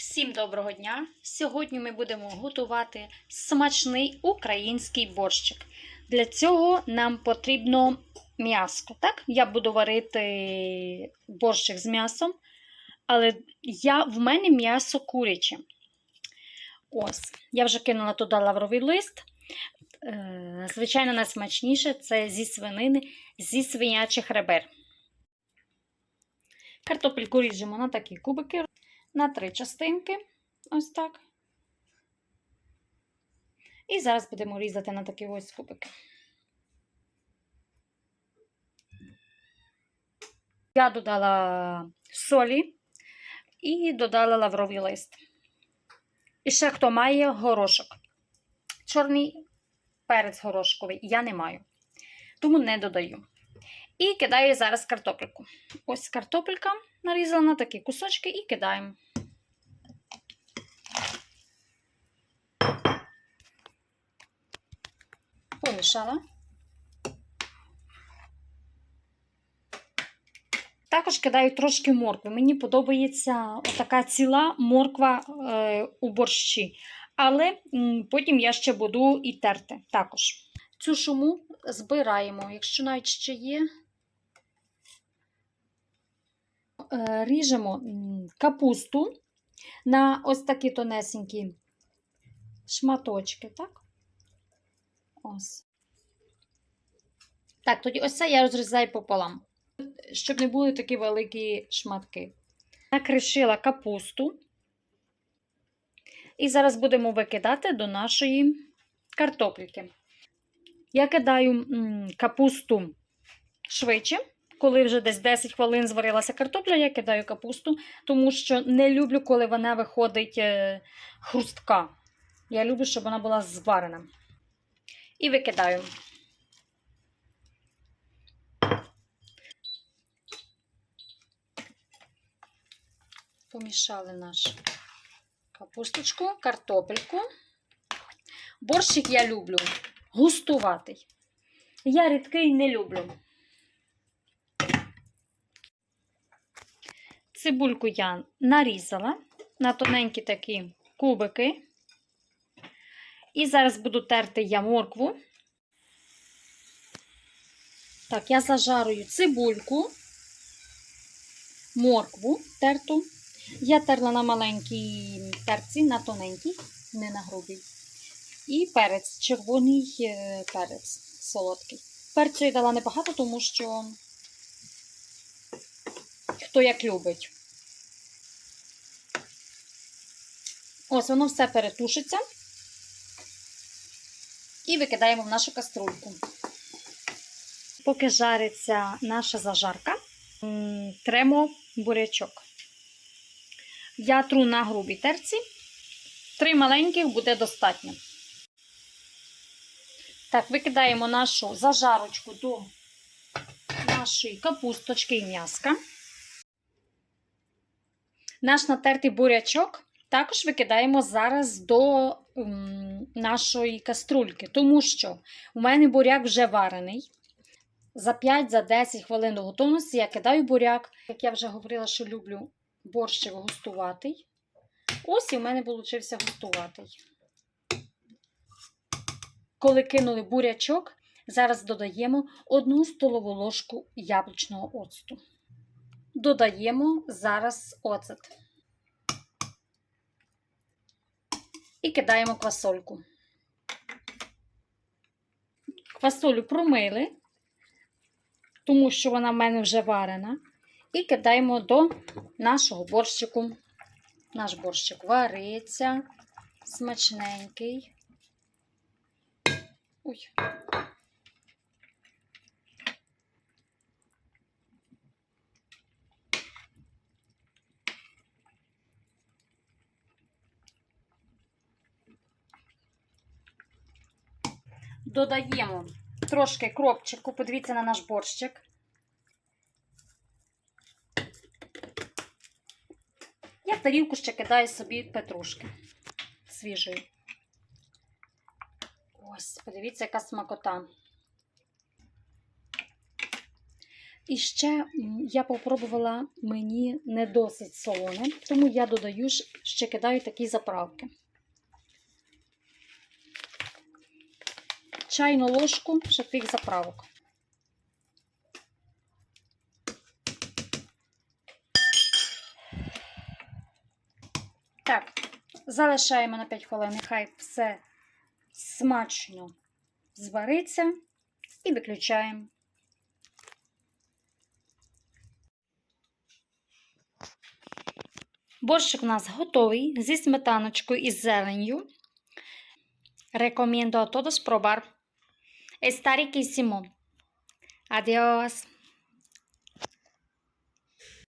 Всім доброго дня! Сьогодні ми будемо готувати смачний український борщик. Для цього нам потрібно м'ясо. Так? Я буду варити борщик з м'ясом, але я, в мене м'ясо куряче. Ось, я вже кинула туди лавровий лист. Е, Звичайно, найсмачніше це зі свинини, зі свинячих ребер. Картопельку ріжемо на такі кубики на три частинки. Ось так. І зараз будемо різати на такі ось кубики. Я додала солі і додала лавровий лист. І ще хто має горошок. Чорний перець горошковий я не маю. Тому не додаю. І кидаю зараз картопельку. Ось картопелька нарізала на такі кусочки і кидаємо. Помішала. Також кидаю трошки моркви. Мені подобається така ціла морква е, у борщі. Але м, потім я ще буду і терти також. Цю шуму збираємо, якщо навіть ще є. Е, Ріжемо капусту на ось такі тонесенькі шматочки, так? Ось. Так, тоді ось це я розрізаю пополам, щоб не були такі великі шматки. Накришила капусту. І зараз будемо викидати до нашої картопліки. Я кидаю капусту швидше. Коли вже десь 10 хвилин зварилася картопля, я кидаю капусту, тому що не люблю, коли вона виходить е, хрустка. Я люблю, щоб вона була зварена. І викидаю. Помішали нашу капусточку, картопельку. Борщик я люблю густуватий. Я рідкий не люблю. Цибульку я нарізала на тоненькі такі кубики. І зараз буду терти я моркву. Так, я зажарую цибульку, моркву терту. Я терла на маленькій терці, на тоненькій, не на грубій. І перець, червоний е, перець солодкий. Перцю я дала небагато, тому що хто як любить. Ось воно все перетушиться. І викидаємо в нашу каструльку. Поки жариться наша зажарка, тремо бурячок. Я тру на грубій терці. Три маленьких буде достатньо. Так, викидаємо нашу зажарочку до нашої капусточки і м'яска. Наш натертий бурячок також викидаємо зараз до м, нашої каструльки, тому що у мене буряк вже варений. За 5-10 хвилин до готовності я кидаю буряк. Як я вже говорила, що люблю борщик густуватий. Ось і в мене вийшов густуватий. Коли кинули бурячок, зараз додаємо 1 столову ложку яблучного оцту. Додаємо зараз оцет. І кидаємо квасольку. Квасолю промили, тому що вона в мене вже варена. І кидаємо до нашого борщику. Наш борщик вариться, смачненький. Ой. Додаємо трошки кропчику, подивіться на наш борщик. Я в тарілку ще кидаю собі петрушки свіжої. Ось, подивіться, яка смакота. І ще я попробувала мені не досить солоне, тому я додаю ще кидаю такі заправки. Чайну ложку ще заправок. Так, залишаємо на 5 хвилин, нехай все смачно звариться і виключаємо. Борщик у нас готовий зі сметаночкою і зеленню. Recomiendo a todos. Está riquísimo. Adiós.